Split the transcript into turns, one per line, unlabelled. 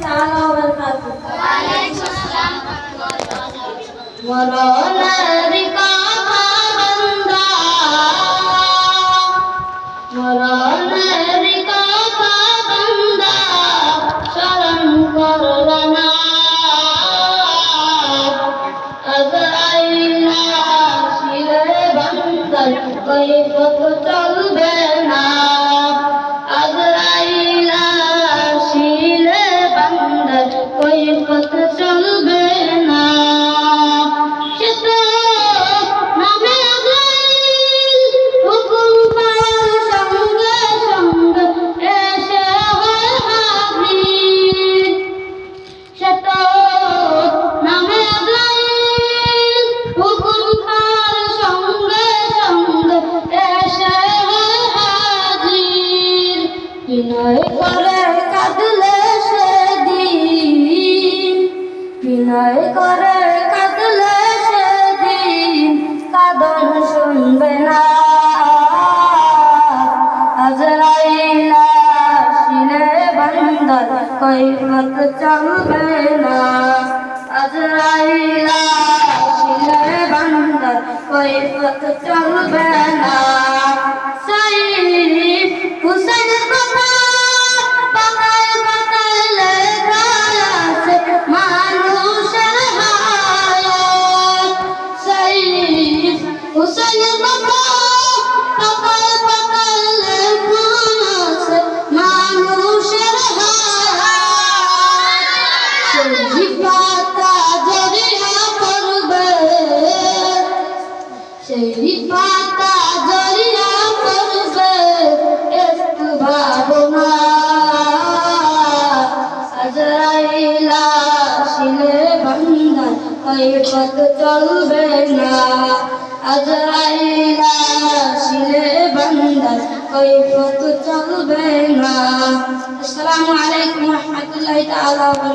تعالى وبركاته وعليكم السلام ورحمة الله وبركاته كيف تتلقى বিনয় করে কাঁদলে সেদিন। বিনয় করে কাঁদলে সেদিন কাদন শুনবে না। কৈফত চলবে না। আজরাইল আসিলে বান্দার, কৈফত চলবে না। সাইফ সেই পাতা জড়িয়া পড়বে একটু ভাবনা আজরাইলা শিলে বান্দা কৈফত চলবে না। আজরাইলা শিলে বান্দা কৈফত চলবে না। আসসালামু আলাইকুম রহমতুল্লাহি তাআলা ওয়া